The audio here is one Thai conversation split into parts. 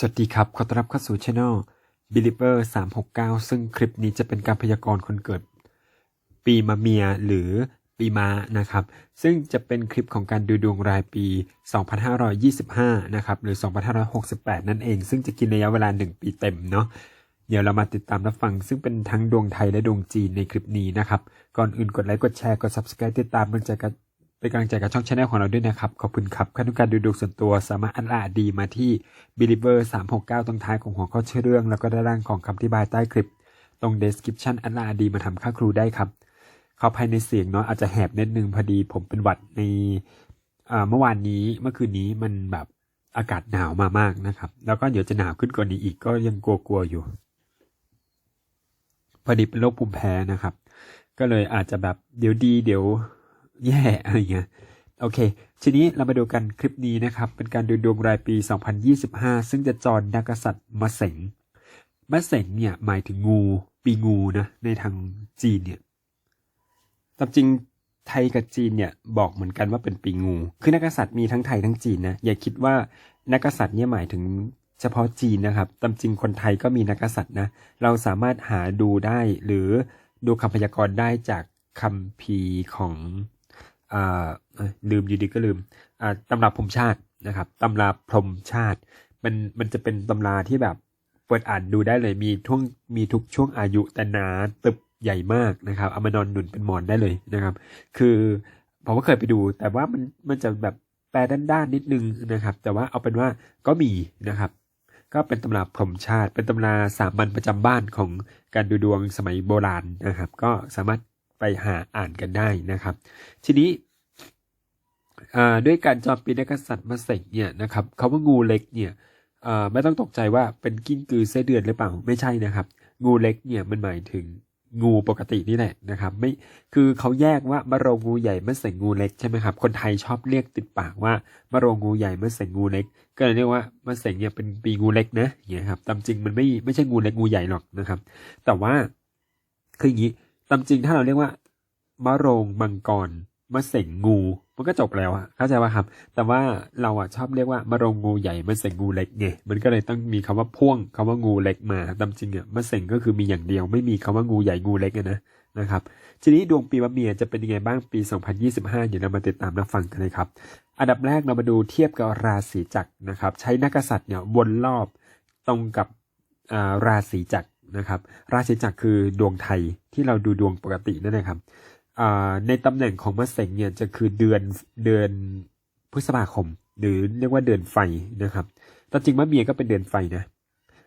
สวัสดีครับ ขอต้อนรับเข้าสู่ช anel Believer 369 ซึ่งคลิปนี้จะเป็นการพยากรณ์คนเกิด ปีมะเมียหรือปีม้านะครับ ซึ่งจะเป็นคลิปของการดูดวงรายปี 2525 นะครับหรือ 2568 นั่นเอง ซึ่งจะกินระยะเวลา 1 ปีเต็มเนาะ เดี๋ยวเรามาติดตามรับฟัง ซึ่งเป็นทั้งดวงไทยและดวงจีนในคลิปนี้นะครับ ก่อนอื่นกดไลค์ กดแชร์ กด subscribe ติดตามเป็นใจกัน เป็นกำลังใจกับช่องช anel ของเราด้วยนะครับ ขอบคุณครับขั้นตอนการดูดวงส่วนตัวสามารถอัดอาดีมาที่ believer 369 ตรงท้ายของหัวข้อชื่อเรื่อง แล้วก็ด้านล่างของคำอธิบายใต้คลิป ตรง description อัดอาดีมาทำค่าครูได้ครับ เขอภายในเสียงเนาะอาจจะแหบนิดนึงพอดีผมเป็นหวัดในเมื่อวานนี้เมื่อคืนนี้มันแบบอากาศหนาวมามากนะครับ แล้วก็เดี๋ยวจะหนาวขึ้นกว่านี้อีกก็ยังกลัวๆอยู่ พอดีเป็นโรคภูมิแพ้นะครับ ก็เลยอาจจะแบบเดี๋ยวดีเดี๋ยว แย่อะไรเงี้ยโอเค ทีนี้เรามาดูกันคลิปนี้นะครับ เป็นการดูดวงรายปี 2025 ซึ่งจะจรนักษัตริย์มะเสงมะเสงเนี่ยหมายถึงงู ปีงูนะ ในทางจีนเนี่ยตามจริงไทยกับจีนเนี่ยบอกเหมือนกันว่าเป็นปีงู คือนักษัตริย์มีทั้งไทยทั้งจีนนะ อย่าคิดว่านักษัตริย์เนี่ยหมายถึงเฉพาะจีนนะครับ ตามจริงคนไทยก็มีนักษัตริย์นะ เราสามารถหาดูได้หรือดูคำพยากรณ์ได้จากคำพีของ ลืมอยู่ดีก็ลืมตำราพรมชาตินะครับตำราพรมชาติ มันมันจะเป็นตำราที่แบบเปิดอ่านดูได้เลยมีช่วงมีทุกช่วงอายุแต่หนาตึบใหญ่มากนะครับเอามานอนหนุนเป็นหมอนได้เลยนะครับ คือผมก็เคยไปดู แต่ว่ามันมันจะแบบแปลด้านๆนิดนึงนะครับ แต่ว่าเอาเป็นว่าก็มีนะครับ ก็เป็นตำราพรมชาติ เป็นตำราสามัญประจำบ้านของการดูดวงสมัยโบราณนะครับ ก็สามารถ ไปหาอ่านกันได้นะครับ ทีนี้ด้วยการจอมปีนักษัตริย์มาเสกเนี่ยนะครับคาว่างูเล็กเนี่ยไม่ต้องตกใจว่าเป็นกิ้งกือไส้เดือนหรือเปล่าไม่ใช่นะครับ งูเล็กเนี่ยมันหมายถึงงูปกตินี่แหละนะครับ ไม่คือเขาแยกว่ามะโรงงูใหญ่มะเสงงูเล็กใช่ไหมครับคนไทยชอบเรียกติดปากว่ามะโรงงูใหญ่มะเสงงูเล็ก ก็เลยเรียกว่ามะเสงเนี่ยเป็นปีงูเล็กนะอย่างเงี้ยครับตามจริงมันไม่ไม่ใช่งูเล็กงูใหญ่หรอกนะครับ แต่ว่าคืออย่างนี้ ตามจริงถ้าเราเรียกว่ามะโรงมังกรมะเสงงู มันก็จบแล้วอะเข้าใจป่ะครับ แต่ว่าเราอะชอบเรียกว่ามะโรงงูใหญ่มะเสงงูเล็กไงมันก็เลยต้องมีคำว่าพ่วงคำว่างูเล็กมาตามจริงอะมะเสงก็คือมีอย่างเดียว ไม่มีคำว่างูใหญ่งูเล็กนะนะครับทีนี้ดวงปีมะเมียจะเป็นยังไงบ้างปี 2025 เดี๋ยวเรามาติดตามรับฟังกันเลยครับ อันดับแรกเรามาดูเทียบกับราศีจักรนะครับ ใช้นักษัตริย์เนี่ยวนรอบตรงกับอ่าราศีจักร นะครับ ราศีจักรคือดวงไทยที่เราดูดวงปกตินั่นนะครับในตำแหน่งของมะเสงเนี่ยจะคือเดือนเดือนพฤษภาคม หรือเรียกว่าเดือนไฟนะครับแต่จริงมะเมียก็เป็นเดือนไฟนะ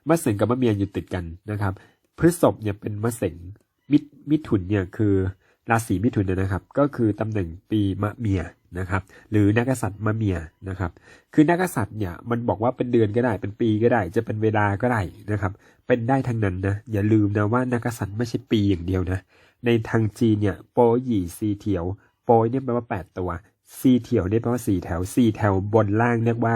มะเสงกับมะเมียอยู่ติดกันนะครับ พฤษภเนี่ยเป็นมะเสงมิถมิถุนเนี่ยคือ ราศีมิถุนนะครับ ก็คือตำแหน่งปีมะเมียนะครับ หรือนักษัตริย์มะเมียนะครับ คือนักษัตริย์เนี่ยมันบอกว่าเป็นเดือนก็ได้ เป็นปีก็ได้ จะเป็นเวลาก็ได้นะครับ เป็นได้ทั้งนั้นนะ อย่าลืมนะว่านักษัตริย์ไม่ใช่ปีอย่างเดียวนะ ในทางจีนเนี่ยโปยหยี่ซีเถียว โปยเนี่ยแปลว่าแปดตัวซีเถียวเนี่ยแปลว่าสี่แถวสี่แถวบนล่างเรียกว่า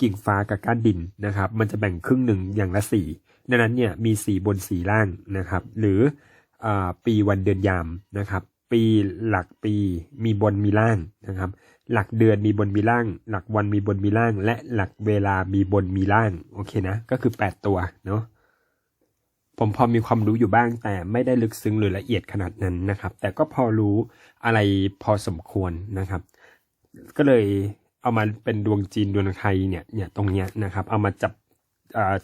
กิ่งฟ้ากับก้านดินนะครับ มันจะแบ่งครึ่งหนึ่งอย่างละสี่ดังนั้นเนี่ยมีสี่บนสี่ล่างนะครับ หรือ ปีวันเดือนยามนะครับ ปีหลักปีมีบนมีล่างนะครับ หลักเดือนมีบนมีล่าง หลักวันมีบนมีล่าง และหลักเวลามีบนมีล่างโอเคนะก็คือแปดตัวเนาะผมพอมีความรู้อยู่บ้างแต่ไม่ได้ลึกซึ้งหรือละเอียดขนาดนั้นนะครับ แต่ก็พอรู้อะไรพอสมควรนะครับ ก็เลยเอามาเป็นดวงจีนดวงไทยเนี่ยเนี่ยตรงเนี้ยนะครับ เอามาจับ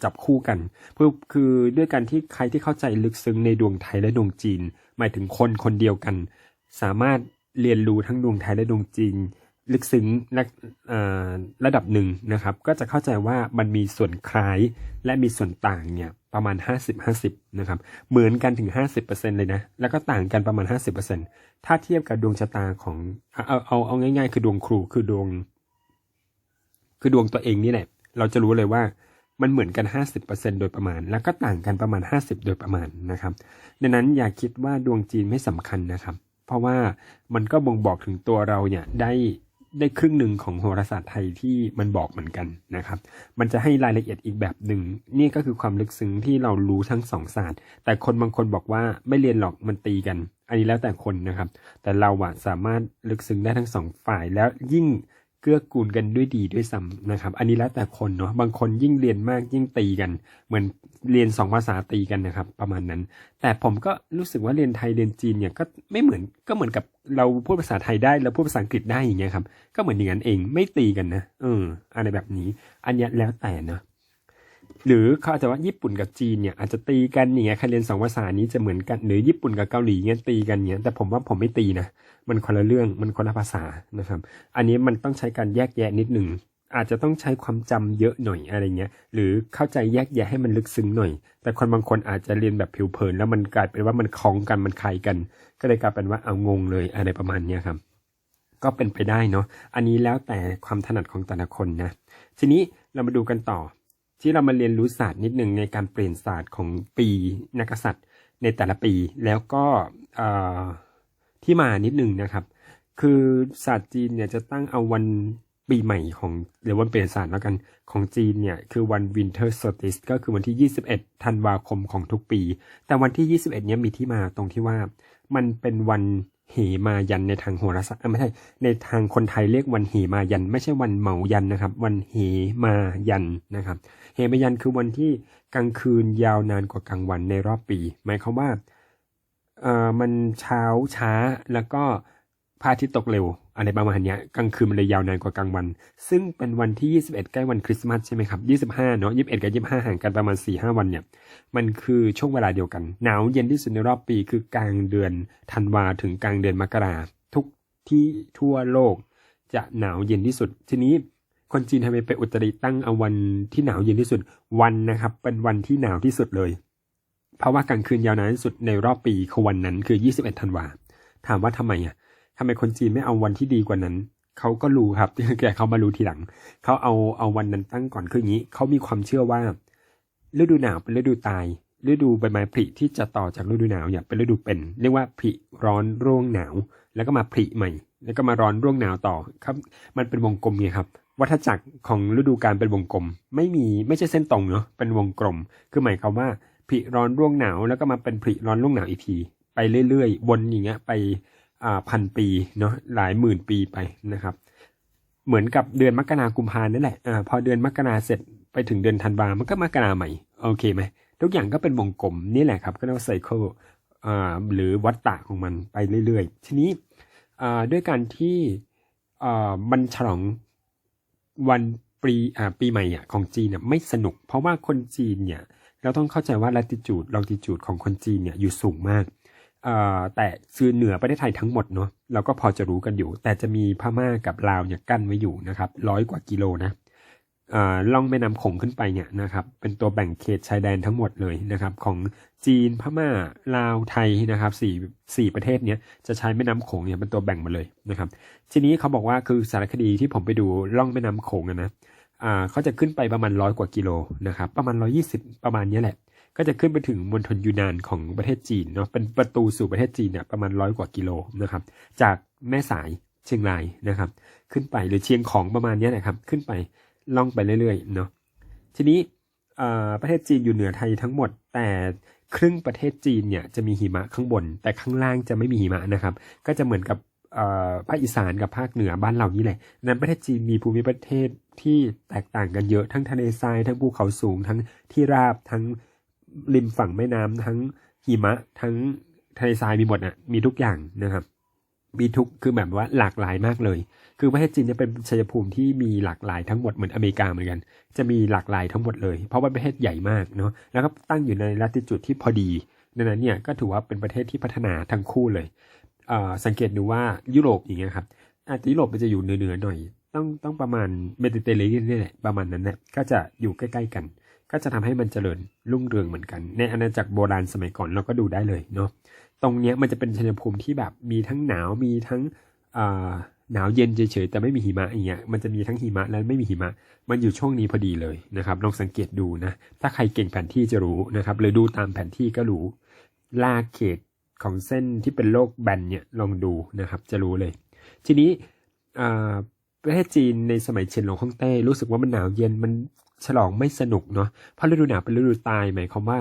จับคู่กันเพื่อคือด้วยการที่ใครที่เข้าใจลึกซึ้งในดวงไทยและดวงจีน หมายถึงคนคนเดียวกัน สามารถเรียนรู้ทั้งดวงไทยและดวงจีน ลึกซึ้งและระดับหนึ่งนะครับ ก็จะเข้าใจว่ามันมีส่วนคล้ายและมีส่วนต่างเนี่ยประมาณ 50-50นะครับเหมือนกันถึง 50%เลยนะ แล้วก็ต่างกันประมาณ 50%ถ้าเทียบกับดวงชะตาของเอาเอาเอาเอาง่าย ๆ คือดวงครูคือดวง คือดวงตัวเองนี่แหละเราจะรู้เลยว่า มันเหมือนกัน 50%โดยประมาณ แล้วก็ต่างกันประมาณ 50 โดยประมาณนะครับ ดังนั้นอย่าคิดว่าดวงจีนไม่สำคัญนะครับ เพราะว่ามันก็บ่งบอกถึงตัวเราเนี่ยได้ได้ครึ่งหนึ่งของโหราศาสตร์ไทยที่มันบอกเหมือนกันนะครับ มันจะให้รายละเอียดอีกแบบหนึ่ง นี่ก็คือความลึกซึ้งที่เรารู้ทั้งสองศาสตร์ แต่คนบางคนบอกว่าไม่เรียนหรอกมันตีกัน อันนี้แล้วแต่คนนะครับ แต่เราอะสามารถลึกซึ้งได้ทั้งสองฝ่ายแล้วยิ่ง เกื้อกูลกันด้วยดีด้วยซ้ำนะครับ อันนี้แล้วแต่คนเนาะบางคนยิ่งเรียนมากยิ่งตีกัน เหมือนเรียนสองภาษาตีกันนะครับ ประมาณนั้น แต่ผมก็รู้สึกว่าเรียนไทยเรียนจีนเนี่ยก็ไม่เหมือนก็เหมือนกับเราพูดภาษาไทยได้แล้วพูดภาษาอังกฤษได้อย่างเงี้ยครับ ก็เหมือนอย่างนั้นเองไม่ตีกันนะเอออะไรแบบนี้ อันเนี้ยแล้วแต่เนาะ หรือเขาอาจจะว่าญี่ปุ่นกับจีนเนี่ยอาจจะตีกันอย่างเงี้ยใครเรียนสองภาษานี้จะเหมือนกันหรือญี่ปุ่นกับเกาหลีเงี้ยตีกันเงี้ยแต่ผมว่าผมไม่ตีนะมันคนละเรื่องมันคนละภาษานะครับ อันนี้มันต้องใช้การแยกแยะนิดหนึ่งอาจจะต้องใช้ความจำเยอะหน่อยอะไรเงี้ย หรือเข้าใจแยกแยะให้มันลึกซึ้งหน่อย แต่คนบางคนอาจจะเรียนแบบผิวเผิน แล้วมันกลายเป็นว่ามันคล้องกันมันคล้ายกัน ก็เลยกลายเป็นว่าเอางงเลยอะไรประมาณเนี้ยครับ ก็เป็นไปได้เนาะอันนี้แล้วแต่ความถนัดของแต่ละคนนะ ทีนี้เรามาดูกันต่อ ที่เรามาเรียนรู้ศาสตร์นิดหนึ่งในการเปลี่ยนศาสตร์ของปีนักษัตริย์ในแต่ละปีแล้วก็ที่มานิดหนึ่งนะครับ คือศาสตร์จีนเนี่ยจะตั้งเอาวันปีใหม่ของหรือวันเปลี่ยนศาสตร์แล้วกันของจีนเนี่ยคือวัน Winter Solstice ก็คือวันที่ 21 ธันวาคมของทุกปี แต่วันที่ 21 เนี่ยมีที่มาตรงที่ว่ามันเป็นวัน หมายันในทางโหราศาสตร์ไม่ใช่ในทางคนไทยเรียกวันเหมายัน ไม่ใช่วันเหมายันนะครับ วันเหมายันนะครับเหมายันคือวันที่กลางคืนยาวนานกว่ากลางวันในรอบปี หมายความว่าเอ่อมันเช้าช้าแล้วก็พระอาทิตย์ตกเร็ว อะไรประมาณนี้กลางคืนมันเลยยาวนานกว่ากลางวัน ซึ่งเป็นวันที่ 21 ใกล้วันคริสต์มาสใช่ไหมครับ 25 เนาะ21 กับ 25 ห่างกันประมาณ 4-5 วันเนี่ย มันคือช่วงเวลาเดียวกัน หนาวเย็นที่สุดในรอบปีคือกลางเดือนธันวาถึงกลางเดือนมกราทุกที่ทั่วโลกจะหนาวเย็นที่สุด ทีนี้คนจีนทำไมไปอุตริตั้งเอาวันที่หนาวเย็นที่สุด วันนะครับ เป็นวันที่หนาวที่สุดเลย เพราะว่ากลางคืนยาวนานที่สุดในรอบปีคือวันนั้นคือ 21 ธันวา ถามว่าทำไมอะ ทำไมคนจีนไม่เอาวันที่ดีกว่านั้นเขาก็รู้ครับแต่เขามารู้ทีหลังเขาเอาเอาวันนั้นตั้งก่อนคืออย่างนี้เขามีความเชื่อว่าฤดูหนาวเป็นฤดูตาย ฤดูใบไม้ผลิที่จะต่อจากฤดูหนาวเนี่ยเป็นฤดูเป็น เรียกว่าผลิร้อนร่วงหนาว แล้วก็มาผลิใหม่ แล้วก็มาร้อนร่วงหนาวต่อครับ มันเป็นวงกลมไงครับ วัฏจักรของฤดูกาลเป็นวงกลม ไม่มีไม่ใช่เส้นตรงเนาะเป็นวงกลม คือหมายความว่าผลิร้อนร่วงหนาว แล้วก็มาเป็นผลิร้อนร่วงหนาวอีกทีไปเรื่อยๆวนอย่างเงี้ยไป พันปีเนาะหลายหมื่นปีไปนะครับ เหมือนกับเดือนมกรากุมภานั่นแหละอ่าพอเดือนมกราเสร็จไปถึงเดือนธันวามันก็มกราใหม่โอเคไหมทุกอย่างก็เป็นวงกลมนี่แหละครับก็เรียกว่าไซเคิลอ่าหรือวัฏฏะของมันไปเรื่อยๆ ทีนี้อ่าด้วยการที่อ่ามันฉลองวันปีอ่าปีใหม่อะของจีนเนี่ยไม่สนุก เพราะว่าคนจีนเนี่ยเราต้องเข้าใจว่า latitude longitude ของคนจีนเนี่ยอยู่สูงมาก แต่คือเหนือประเทศไทยทั้งหมดเนาะเราก็พอจะรู้กันอยู่ แต่จะมีพม่ากับลาวเนี่ยกั้นไว้อยู่นะครับร้อยกว่ากิโลนะล่องแม่น้ำโขงขึ้นไปเนี่ยนะครับเป็นตัวแบ่งเขตชายแดนทั้งหมดเลยนะครับของจีนพม่าลาวไทยนะครับสี่สี่ประเทศเนี้ยจะใช้แม่น้ำโขงเนี่ยเป็นตัวแบ่งมาเลยนะครับทีนี้เขาบอกว่าคือสารคดีที่ผมไปดูล่องแม่น้ำโขงนะอ่าเขาจะขึ้นไปประมาณร้อยกว่ากิโลนะครับประมาณร้อยี่สิบประมาณเนี้ยแหละ ก็จะขึ้นไปถึงมณฑลยูนานของประเทศจีนเนาะเป็นประตูสู่ประเทศจีนเนี่ยประมาณร้อยกว่ากิโลนะครับ จากแม่สายเชียงรายนะครับ ขึ้นไปหรือเชียงของประมาณนี้นะครับ ขึ้นไปล่องไปเรื่อยๆเนาะทีนี้ประเทศจีนอยู่เหนือไทยทั้งหมด แต่ครึ่งประเทศจีนเนี่ยจะมีหิมะข้างบน แต่ข้างล่างจะไม่มีหิมะนะครับ ก็จะเหมือนกับภาคอีสานกับภาคเหนือบ้านเรานี่แหละ นั้นประเทศจีนมีภูมิประเทศที่แตกต่างกันเยอะทั้งทะเลทรายทั้งภูเขาสูงทั้งที่ราบทั้ง ริมฝั่งแม่น้ำทั้งหิมะ ทั้งทะเลทรายมีหมดอะมีทุกอย่างนะครับมีทุกคือแบบว่าหลากหลายมากเลย คือประเทศจีนจะเป็นชัยภูมิที่มีหลากหลายทั้งหมดเหมือนอเมริกาเหมือนกัน จะมีหลากหลายทั้งหมดเลย เพราะว่าประเทศใหญ่มากเนาะแล้วก็ตั้งอยู่ในลัติจุดที่พอดีดังนั้นเนี่ยก็ถือว่าเป็นประเทศที่พัฒนาทั้งคู่เลยเอ่อสังเกตดูว่ายุโรปอย่างเงี้ยครับอาจจะยุโรปมันจะอยู่เหนือๆหน่อย ต้องต้องประมาณเมดิเตอร์เรเนียนนี่แหละประมาณนั้นแหละก็จะอยู่ใกล้ๆกัน ก็จะทำให้มันเจริญรุ่งเรืองเหมือนกัน ในอาณาจักรโบราณสมัยก่อนเราก็ดูได้เลยเนาะตรงเนี้ยมันจะเป็นชัยภูมิที่แบบมีทั้งหนาวมีทั้งหนาวเย็นเฉยๆแต่ไม่มีหิมะอย่างเงี้ยมันจะมีทั้งหิมะและไม่มีหิมะ มันอยู่ช่วงนี้พอดีเลยนะครับลองสังเกตดูนะ ถ้าใครเก่งแผนที่จะรู้นะครับหรือดูตามแผนที่ก็รู้ลากเขตของเส้นที่เป็นโลกแบนเนี่ยลองดูนะครับ จะรู้เลย ทีนี้ ประเทศจีนในสมัยเฉียนหลงฮ่องเต้รู้สึกว่ามันหนาวเย็นมันฉลองไม่สนุกเนาะเพราะฤดูหนาวเป็นฤดูตายหมายความว่า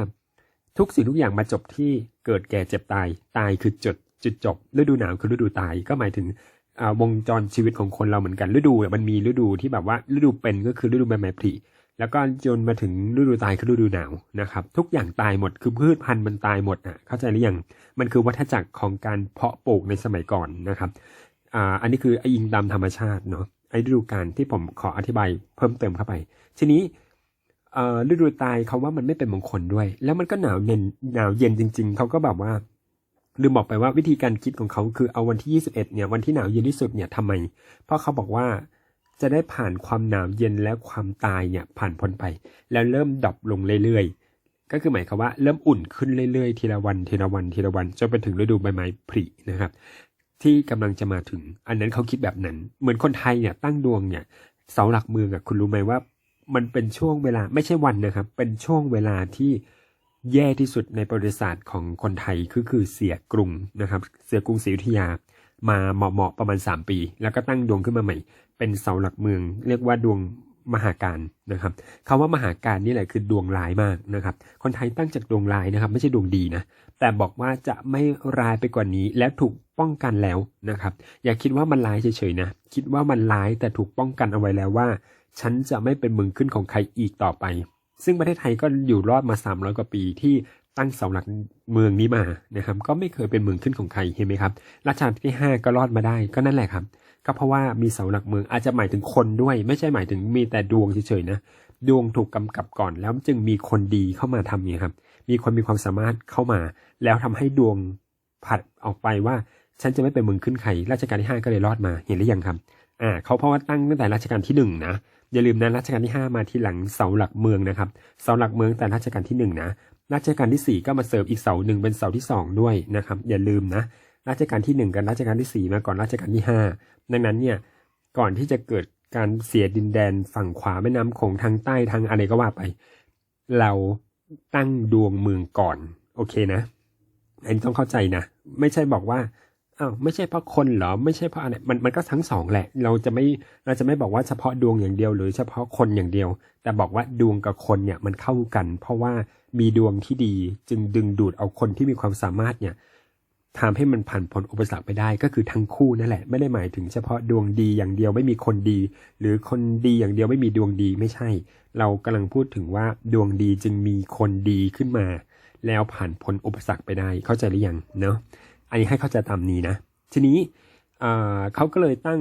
ทุกสิ่งทุกอย่างมาจบที่เกิดแก่เจ็บตายตายคือจุดจุดจบ ฤดูหนาวคือฤดูตายก็หมายถึงวงจรชีวิตของคนเราเหมือนกันฤดูมันมีฤดูที่แบบว่าฤดูเป็นก็คือฤดูใบไม้ผลิแล้วก็จนมาถึงฤดูตายคือฤดูหนาวนะครับ ทุกอย่างตายหมดคือพืชพันธุ์มันตายหมดอะเข้าใจหรือยังมันคือวัฏจักรของการเพาะปลูกในสมัยก่อนนะครับ อ่าอันนี้คืออิงตามธรรมชาติเนาะไอ้ฤดูกาลที่ผมขออธิบายเพิ่มเติมเข้าไป ทีนี้เอ่อฤดูตายเขาว่ามันไม่เป็นมงคลด้วย แล้วมันก็หนาวเย็นหนาวเย็นจริง ๆเขาก็แบบว่าลืมบอกไปว่าวิธีการคิดของเขาคือเอาวันที่ 21 เนี่ยวันที่หนาวเย็นที่สุดเนี่ยทำไม เพราะเขาบอกว่าจะได้ผ่านความหนาวเย็นและความตายเนี่ยผ่านพ้นไป แล้วเริ่มดรอปลงเรื่อยๆ ก็คือหมายความว่าเริ่มอุ่นขึ้นเรื่อยๆ ทีละวันทีละวันทีละวันจนไปถึงฤดูใบไม้ผลินะครับ ที่กำลังจะมาถึง อันนั้นเขาคิดแบบนั้น เหมือนคนไทยเนี่ยตั้งดวงเนี่ยเสาหลักเมืองอะคุณรู้ไหมว่า มันเป็นช่วงเวลาไม่ใช่วันนะครับ เป็นช่วงเวลาที่แย่ที่สุดในประวัติศาสตร์ของคนไทยคือคือเสียกรุงนะครับ เสียกรุงศรีอยุธยามาเหมาะๆประมาณ 3 ปี แล้วก็ตั้งดวงขึ้นมาใหม่ เป็นเสาหลักเมือง เรียกว่าดวงมหาการนะครับคาว่ามหาการนี่แหละคือดวงร้ายมากนะครับ คนไทยตั้งจากดวงร้ายนะครับ ไม่ใช่ดวงดีนะแต่บอกว่าจะไม่ร้ายไปกว่านี้และถูก ป้องกันแล้วนะครับ อย่าคิดว่ามันร้ายเฉยๆนะ คิดว่ามันร้ายแต่ถูกป้องกันเอาไว้แล้วว่า ฉันจะไม่เป็นเมืองขึ้นของใครอีกต่อไป ซึ่งประเทศไทยก็อยู่รอดมา 300 กว่าปีที่ตั้งเสาหลักเมืองนี้มานะครับ ก็ไม่เคยเป็นเมืองขึ้นของใครเห็นไหมครับรัชกาลที่ 5 ก็รอดมาได้ก็นั่นแหละครับ ก็เพราะว่ามีเสาหลักเมืองอาจจะหมายถึงคนด้วย ไม่ใช่หมายถึงมีแต่ดวงเฉยๆนะดวงถูกกำกับก่อนแล้วจึงมีคนดีเข้ามาทำเนี่ยครับ มีคนมีความสามารถเข้ามา แล้วทำให้ดวงผัดออกไปว่า ฉันจะไม่เป็นเมืองขึ้นใครรัชกาลที่5ก็เลยรอดมาเห็นหรือยังครับ อ่าเขาเพราะว่าตั้งตั้งแต่รัชกาลที่หนึ่งนะอย่าลืมนะรัชกาลที่ 5 มาทีหลังเสาหลักเมืองนะครับเสาหลักเมืองแต่รัชกาลที่หนึ่งนะรัชกาลที่ 4 ก็มาเสริมอีกเสาหนึ่งเป็นเสาที่ 2 ด้วยนะครับ อย่าลืมนะรัชกาลที่ 1 กับรัชกาลที่ 4 มาก่อนรัชกาลที่ 5 ดังนั้นเนี่ยก่อนที่จะเกิดการเสียดินแดนฝั่งขวาแม่น้ำโขงทางใต้ทางอะไรก็ว่าไป เราตั้งดวงเมืองก่อนโอเคนะอันนี้ต้องเข้าใจนะ ไม่ใช่บอกว่า อ้าวไม่ใช่เพราะคนเหรอไม่ใช่เพราะอะไรมันมันก็ทั้งสองแหละ เราจะไม่เราจะไม่บอกว่าเฉพาะดวงอย่างเดียว หรือเฉพาะคนอย่างเดียว แต่บอกว่าดวงกับคนเนี่ยมันเข้ากัน เพราะว่ามีดวงที่ดีจึงดึงดูดเอาคนที่มีความสามารถเนี่ยทำให้มันผ่านพ้นอุปสรรคไปได้ก็คือทั้งคู่นั่นแหละ ไม่ได้หมายถึงเฉพาะดวงดีอย่างเดียวไม่มีคนดี หรือคนดีอย่างเดียวไม่มีดวงดีไม่ใช่ เรากำลังพูดถึงว่าดวงดีจึงมีคนดีขึ้นมา แล้วผ่านพ้นอุปสรรคไปได้เข้าใจหรือยังเนาะ อันนี้ให้เข้าใจตามนี้นะ ทีนี้เขาก็เลยตั้ง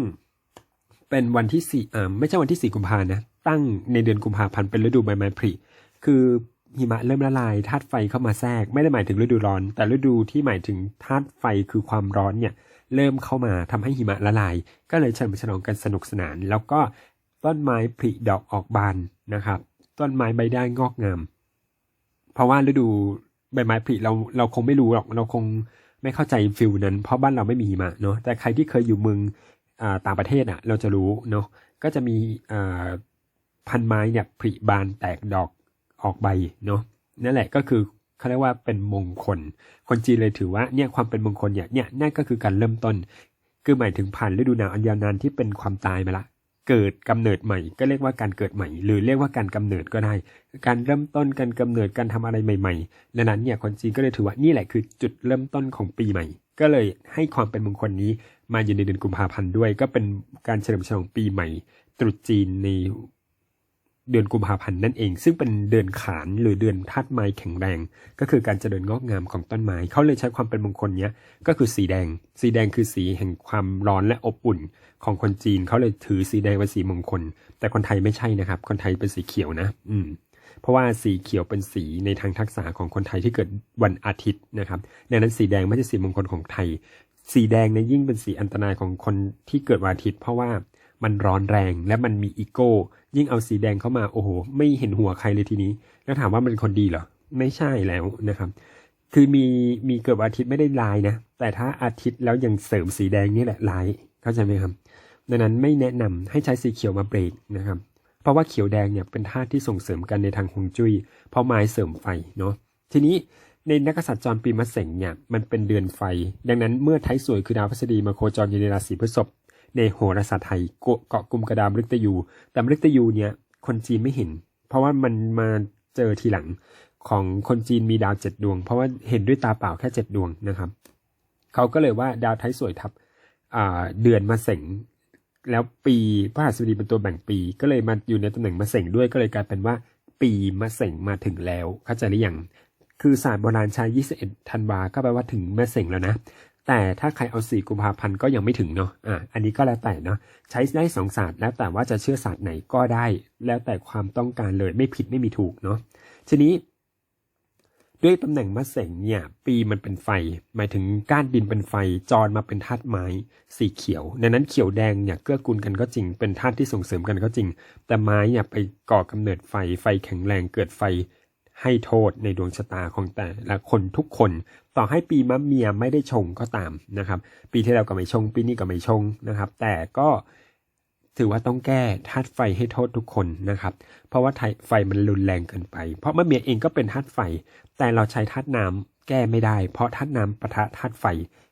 เป็นวันที่สี่ไม่ใช่วันที่สี่กุมภานะ ตั้งในเดือนกุมภาพันธ์เป็นฤดูใบไม้ผลิคือหิมะเริ่มละลายธาตุไฟเข้ามาแทรก ไม่ได้หมายถึงฤดูร้อน แต่ฤดูที่หมายถึงธาตุไฟคือความร้อนเนี่ยเริ่มเข้ามาทำให้หิมะละลาย ก็เลยเฉลิมฉลองกันสนุกสนาน แล้วก็ต้นไม้ผลิดอกออกบานนะครับ ต้นไม้ใบได้งอกงาม เพราะว่าฤดูใบไม้ผลิเราเราคงไม่รู้หรอกเราคง ไม่เข้าใจฟิลนั้น เพราะบ้านเราไม่มีหิมะเนาะแต่ใครที่เคยอยู่เมืองต่างประเทศอะ เราจะรู้เนาะก็จะมีพันไม้เนี่ยผลิบานแตกดอกออกใบเนาะนั่นแหละก็คือเขาเรียกว่าเป็นมงคล คนจีนเลยถือว่าเนี่ยความเป็นมงคลเนี่ยเนี่ยนั่นก็คือการเริ่มต้น คือหมายถึงผ่านฤดูหนาวอันยาวนานที่เป็นความตายมาละ เกิดกำเนิดใหม่ ก็เรียกว่าการเกิดใหม่ หรือเรียกว่าการกำเนิดก็ได้ การเริ่มต้นการกำเนิดการทำอะไรใหม่ๆดังนั้นเนี่ยคนจีนก็เลยถือว่านี่แหละคือจุดเริ่มต้นของปีใหม่ ก็เลยให้ความเป็นมงคลนี้มาอยู่ในเดือนกุมภาพันธ์ด้วย ก็เป็นการเฉลิมฉลองปีใหม่ตรุษจีนใน เดือนกุมภาพันธ์นั่นเอง ซึ่งเป็นเดือนขานหรือเดือนธาตุไม้แข็งแรง ก็คือการเจริญงอกงามของต้นไม้เขาเลยใช้ความเป็นมงคลเนี้ยก็คือสีแดง สีแดงคือสีแห่งความร้อนและอบอุ่น ของคนจีนเขาเลยถือสีแดงเป็นสีมงคล แต่คนไทยไม่ใช่นะครับ คนไทยเป็นสีเขียวนะ อืม เพราะว่าสีเขียวเป็นสีในทางทักษะของคนไทยที่เกิดวันอาทิตย์นะครับดังนั้นสีแดงไม่ใช่สีมงคลของไทย สีแดงเนี่ยยิ่งเป็นสีอันตรายของคนที่เกิดวันอาทิตย์ เพราะว่า มันร้อนแรงและมันมีอีโก้ ยิ่งเอาสีแดงเข้ามาโอ้โห ไม่เห็นหัวใครเลยทีนี้ แล้วถามว่ามันคนดีเหรอ ไม่ใช่แล้วนะครับ คือมีมีเกิดอาทิตย์ไม่ได้ลายนะ แต่ถ้าอาทิตย์แล้วยังเสริมสีแดงนี่แหละลายเข้าใจไหมครับดังนั้นไม่แนะนำให้ใช้สีเขียวมาเบรกนะครับ เพราะว่าเขียวแดงเนี่ยเป็นธาตุที่ส่งเสริมกันในทางฮวงจุ้ยเพราะไม้เสริมไฟเนาะทีนี้ในนักษัตริย์จรปีมะเสงเนี่ยมันเป็นเดือนไฟ ดังนั้นเมื่อไทยสวยคือดาวพฤษฎีมาโคจรอยู่ในราศีพฤษภ ในโหราศาสตร์ไทยเกาะกลุ่มกระดามฤกตยู แต่ฤกตยูเนี่ยคนจีนไม่เห็น เพราะว่ามันมาเจอทีหลังของคนจีนมีดาวเจ็ดดวง เพราะว่าเห็นด้วยตาเปล่าแค่เจ็ดดวงนะครับ เขาก็เลยว่าดาวไทยสวยทับเดือนมาเสงแล้วปีพระหัสบดีเป็นตัวแบ่งปี ก็เลยมาอยู่ในตำแหน่งมาเสงด้วยก็เลยกลายเป็นว่าปีมะเสงมาถึงแล้วเข้าใจหรือยังคือศาสตร์โบราณใช้21ธันวาก็แปลว่าถึงมะเสงแล้วนะ แต่ถ้าใครเอา4กุมภาพันธ์ก็ยังไม่ถึงเนาะอะอันนี้ก็แล้วแต่เนาะใช้ได้สองศาสตร์แล้วแต่ว่าจะเชื่อศาสตร์ไหนก็ได้ แล้วแต่ความต้องการเลยไม่ผิดไม่มีถูกเนาะทีนี้ด้วยตำแหน่งมะเสงเนี่ย ปีมันเป็นไฟ หมายถึงก้านดินเป็นไฟ จรมาเป็นธาตุไม้ สีเขียวดังนั้นเขียวแดงเนี่ยเกื้อกูลกันก็จริง เป็นธาตุที่ส่งเสริมกันก็จริง แต่ไม้เนี่ยไปก่อกำเนิดไฟ ไฟแข็งแรงเกิดไฟ ให้โทษในดวงชะตาของแต่ละคนทุกคน ต่อให้ปีมะเมียไม่ได้ชงก็ตามนะครับ ปีที่แล้วก็ไม่ชง ปีนี้ก็ไม่ชงนะครับ แต่ก็ถือว่าต้องแก้ธาตุไฟให้โทษทุกคนนะครับ เพราะว่าไฟมันรุนแรงเกินไป เพราะมะเมียเองก็เป็นธาตุไฟ แต่เราใช้ธาตุน้ำแก้ไม่ได้ เพราะธาตุน้ำปะทะธาตุไฟ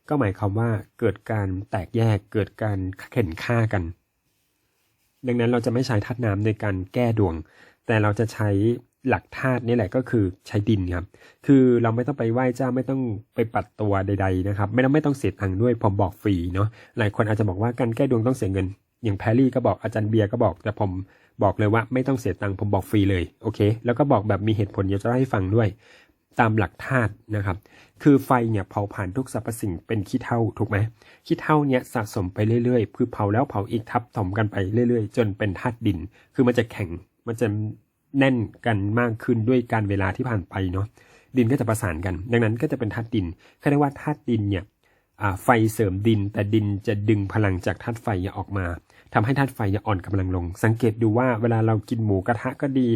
ก็หมายความว่าเกิดการแตกแยกเกิดการเข็นฆ่ากัน ดังนั้นเราจะไม่ใช้ธาตุน้ำในการแก้ดวง แต่เราจะใช้ หลักธาตุนี่แหละก็คือใช้ดินครับ คือเราไม่ต้องไปไหว้เจ้าไม่ต้องไปปัดตัวใด ๆนะครับ ไม่ต้องไม่ต้องเสียตังค์ด้วยผมบอกฟรีเนาะหลายคนอาจจะบอกว่าการแก้ดวงต้องเสียเงิน อย่างแพรรี่ก็บอกอาจารย์เบียร์ก็บอกแต่ผมบอกเลยว่าไม่ต้องเสียตังค์ผมบอกฟรีเลยโอเค แล้วก็บอกแบบมีเหตุผลเดี๋ยวจะเล่าให้ฟังด้วย ตามหลักธาตุนะครับ คือไฟเนี่ยเผาผ่านทุกสรรพสิ่งเป็นขี้เท่าถูกไหมขี้เท่าเนี่ยสะสมไปเรื่อยๆคือเผาแล้วเผาอีกทับถมกันไปเรื่อยๆ จนเป็นธาตุดิน คือมันจะแข็งมันจะ แน่นกันมากขึ้นด้วยการเวลาที่ผ่านไปเนาะดินก็จะประสานกัน ดังนั้นก็จะเป็นธาตุดินเขาเรียกว่าธาตุดินเนี่ยไฟเสริมดิน แต่ดินจะดึงพลังจากธาตุไฟออกมาทำให้ธาตุไฟอ่อนกำลังลง สังเกตดูว่าเวลาเรากินหมูกระทะก็ดี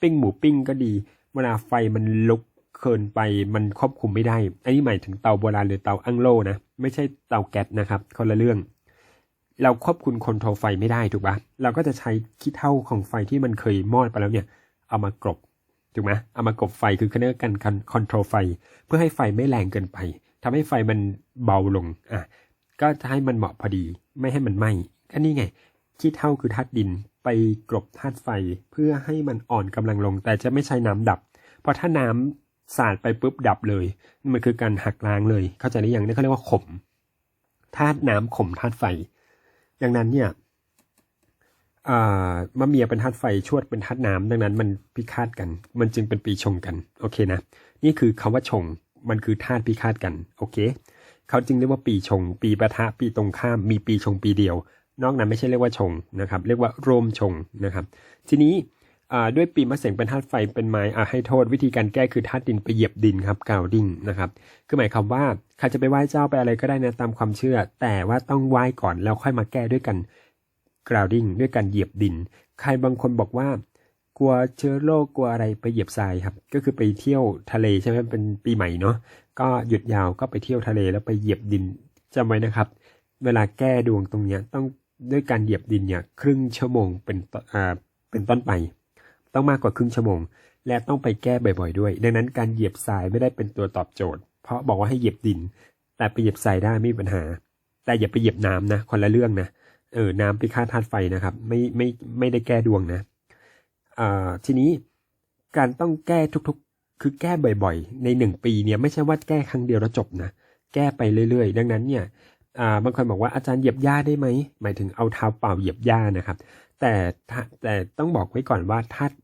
ปิ้งหมูปิ้งก็ดี เวลาไฟมันลุกเกินไปมันควบคุมไม่ได้ อันนี้หมายถึงเตาโบราณหรือเตาอั้งโลนะ ไม่ใช่เตาแก๊สนะครับคนละเรื่อง เราควบคุมคอนโทรลไฟไม่ได้ถูกปะเราก็จะใช้ขี้เท่าของไฟที่มันเคยมอดไปแล้วเนี่ย เอามากรบถูกไหมเอามากรบไฟคือเขาเรียกกันคอนโทรลไฟ เพื่อให้ไฟไม่แรงเกินไปทำให้ไฟมันเบาลงอะก็จะให้มันเหมาะพอดี ไม่ให้มันไหม้ก็นี่ไงขี้เท่าคือธาตุดินไปกรบธาตุไฟเพื่อให้มันอ่อนกำลังลง แต่จะไม่ใช้น้ำดับ เพราะถ้าน้ำสาดไปปุ๊บดับเลย มันคือการหักล้างเลย เข้าใจหรือยังนี่เขาเรียกว่าขมธาตุน้ำขมธาตุไฟ ดังนั้นเนี่ยมะเมียเป็นธาตุไฟชวดเป็นธาตุน้ำดังนั้นมันพิฆาตกัน มันจึงเป็นปีชงกัน โอเคนะ นี่คือคำว่าชง มันคือธาตุพิฆาตกัน โอเค เขาจึงเรียกว่าปีชง ปีประทะ ปีตรงข้าม มีปีชงปีเดียว นอกนั้นไม่ใช่เรียกว่าชงนะครับ เรียกว่าร่มชงนะครับ ทีนี้ ด้วยปีมะเสงเป็นธาตุไฟเป็นไม้ให้โทษวิธีการแก้คือธาตุดินไปเหยียบดินครับกาวดิ้งนะครับคือหมายความว่าใครจะไปไหว้เจ้าไปอะไรก็ได้นะตามความเชื่อ แต่ว่าต้องไหว้ก่อนแล้วค่อยมาแก้ด้วยกัน grounding ด้วยการเหยียบดิน ใครบางคนบอกว่ากลัวเชื้อโรคกลัวอะไรไปเหยียบทรายครับ ก็คือไปเที่ยวทะเลใช่ไหมเป็นปีใหม่เนาะก็หยุดยาวก็ไปเที่ยวทะเลแล้วไปเหยียบดินจำไว้นะครับ เวลาแก้ดวงตรงเนี้ยต้องด้วยการเหยียบดินเนี่ยครึ่งชั่วโมงเป็นอ่าเป็นต้นไป ต้องมากกว่าครึ่งชั่วโมง และต้องไปแก้บ่อยๆด้วย ดังนั้นการเหยียบทรายไม่ได้เป็นตัวตอบโจทย์ เพราะบอกว่าให้เหยียบดิน แต่ไปเหยียบทรายได้ไม่มีปัญหา แต่อย่าไปเหยียบน้ำนะคนละเรื่องนะเออน้ำพิฆาธาตุไฟนะครับ ไม่ไม่ไม่ได้แก้ดวงนะอ่าทีนี้การต้องแก้ทุกๆ คือแก้บ่อยๆ ในหนึ่งปีเนี่ยไม่ใช่ว่าแก้ครั้งเดียวแล้วจบนะแก้ไปเรื่อยๆ ดังนั้นเนี่ยอ่าบางคนบอกว่าอาจารย์เหยียบหญ้าได้ไหมหมายถึงเอาเท้าเปล่าเหยียบหญ้านะครับ แต่แต่ต้องบอกไว้ก่อนว่าธาตุ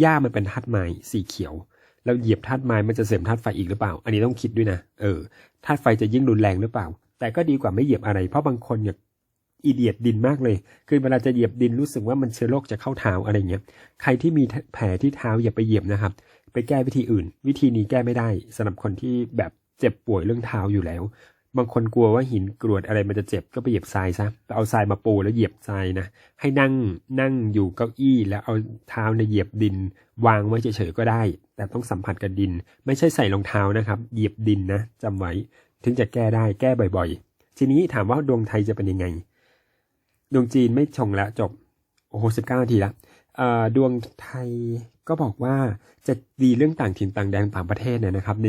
หญ้ามันเป็นธาตุไม้สีเขียวแล้วเหยียบธาตุไม้มันจะเสริมธาตุไฟอีกหรือเปล่า อันนี้ต้องคิดด้วยนะเออธาตุไฟจะยิ่งรุนแรงหรือเปล่า แต่ก็ดีกว่าไม่เหยียบอะไร เพราะบางคนเนี่ยอีเดียดดินมากเลย คือเวลาจะเหยียบดินรู้สึกว่ามันเชื้อโรคจะเข้าเท้าอะไรเงี้ย ใครที่มีแผลที่เท้าอย่าไปเหยียบนะครับ ไปแก้วิธีอื่น วิธีนี้แก้ไม่ได้สำหรับคนที่แบบเจ็บป่วยเรื่องเท้าอยู่แล้ว บางคนกลัวว่าหินกรวดอะไรมันจะเจ็บก็ไปเหยียบทรายซะเอาทรายมาปูแล้วเหยียบทรายนะให้นั่งนั่งอยู่เก้าอี้แล้วเอาเท้าในเหยียบดิน วางไว้เฉยๆก็ได้ แต่ต้องสัมผัสกับดิน ไม่ใช่ใส่รองเท้านะครับ เหยียบดินนะจำไว้ถึงจะแก้ได้แก้บ่อยๆ ทีนี้ถามว่าดวงไทยจะเป็นยังไง ดวงจีนไม่ชงแล้วจบโอ้โหสิบเก้านาทีแล้วดวงไทยก็บอกว่าจะดีเรื่องต่างถิ่นต่างแดนต่างประเทศเนี่ยนะครับใน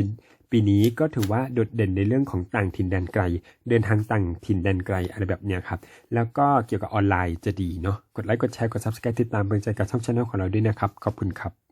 ปีนี้ก็ถือว่าโดดเด่นในเรื่องของต่างถิ่นแดนไกล เดินทางต่างถิ่นแดนไกลอะไรแบบเนี้ยครับ แล้วก็เกี่ยวกับออนไลน์จะดีเนาะ กดไลค์ กดแชร์ กดซับสไครต์ติดตามเป็นใจกับช่องช anel ของเราด้วยนะครับ ขอบคุณครับ